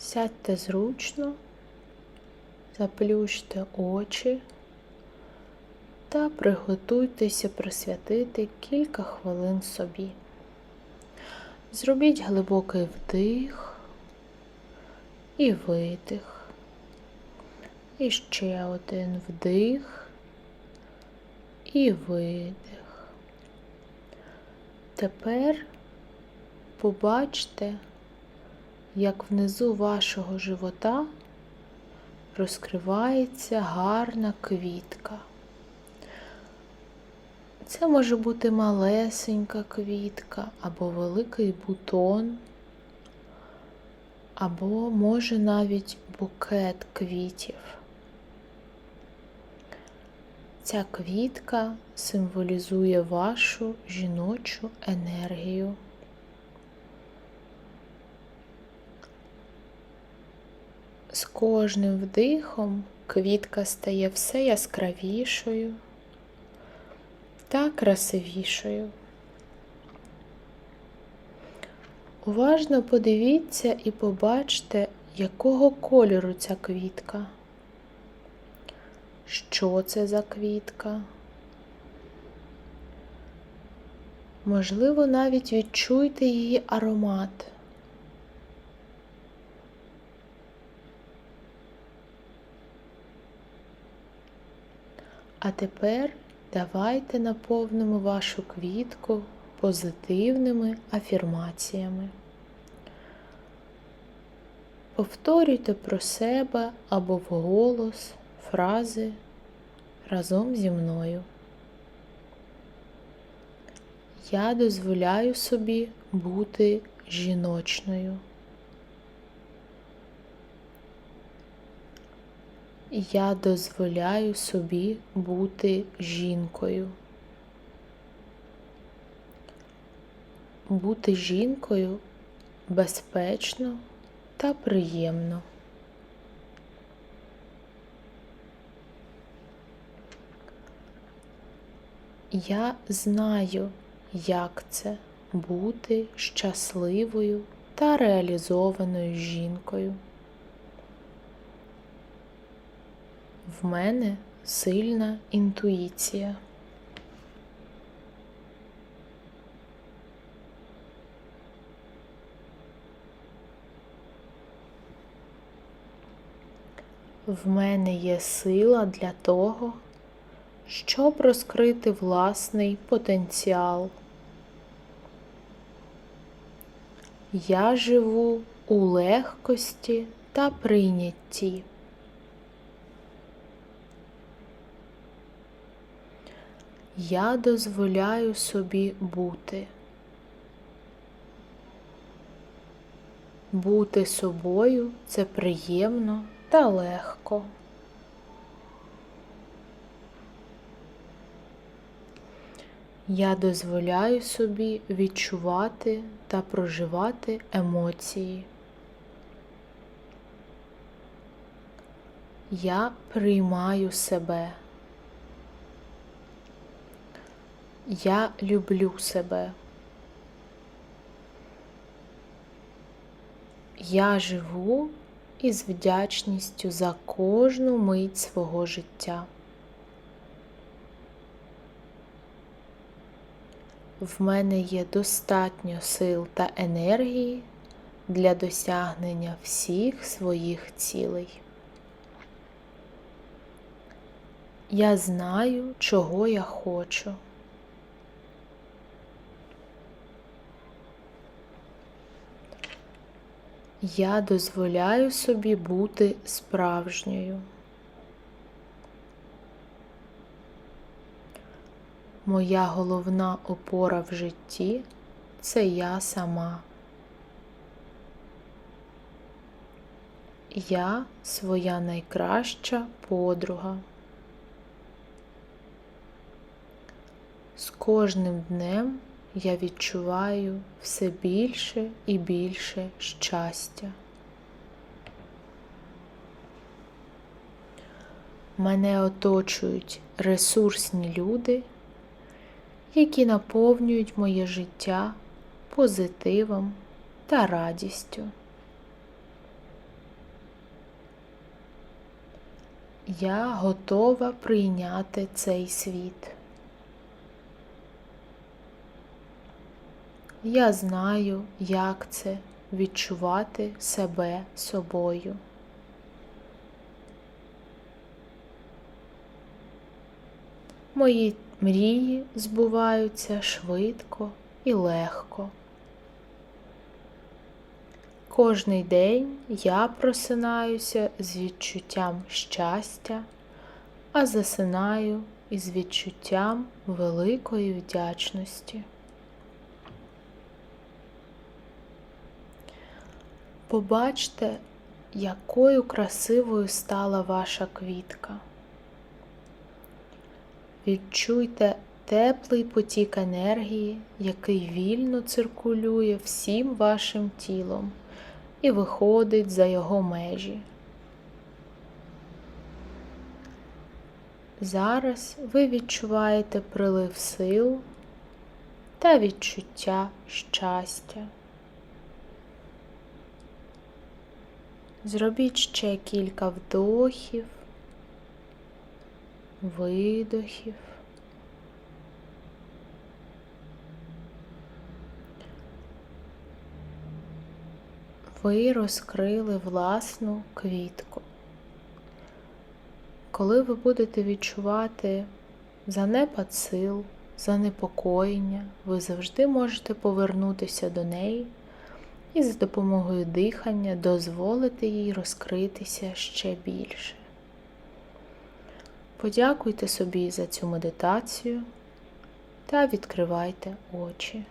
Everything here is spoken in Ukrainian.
Сядьте зручно, заплющте очі та приготуйтеся присвятити кілька хвилин собі. Зробіть глибокий вдих і видих. І ще один вдих і видих. Тепер побачте, як внизу вашого живота розкривається гарна квітка. Це може бути малесенька квітка або великий бутон, або може навіть букет квітів. Ця квітка символізує вашу жіночу енергію. З кожним вдихом квітка стає все яскравішою та красивішою. Уважно подивіться і побачте, якого кольору ця квітка. Що це за квітка? Можливо, навіть відчуйте її аромат. А тепер давайте наповнимо вашу квітку позитивними афірмаціями. Повторюйте про себе або вголос фрази разом зі мною. Я дозволяю собі бути жіночною. Я дозволяю собі бути жінкою. Бути жінкою безпечно та приємно. Я знаю, як це бути щасливою та реалізованою жінкою. В мене сильна інтуїція. В мене є сила для того, щоб розкрити власний потенціал. Я живу у легкості та прийнятті. Я дозволяю собі бути. Бути собою це приємно та легко. Я дозволяю собі відчувати та проживати емоції. Я приймаю себе. Я люблю себе. Я живу із вдячністю за кожну мить свого життя. В мене є достатньо сил та енергії для досягнення всіх своїх цілей. Я знаю, чого я хочу. Я дозволяю собі бути справжньою. Моя головна опора в житті це я сама. Я своя найкраща подруга. З кожним днем я відчуваю все більше і більше щастя. Мене оточують ресурсні люди, які наповнюють моє життя позитивом та радістю. Я готова прийняти цей світ. Я знаю, як це відчувати себе собою. Мої мрії збуваються швидко і легко. Кожний день я просинаюся з відчуттям щастя, а засинаю із відчуттям великої вдячності. Побачте, якою красивою стала ваша квітка. Відчуйте теплий потік енергії, який вільно циркулює всім вашим тілом і виходить за його межі. Зараз ви відчуваєте прилив сил та відчуття щастя. Зробіть ще кілька вдохів, видохів. Ви розкрили власну квітку. Коли ви будете відчувати занепад сил, занепокоєння, ви завжди можете повернутися до неї і за допомогою дихання дозволити їй розкритися ще більше. Подякуйте собі за цю медитацію та відкривайте очі.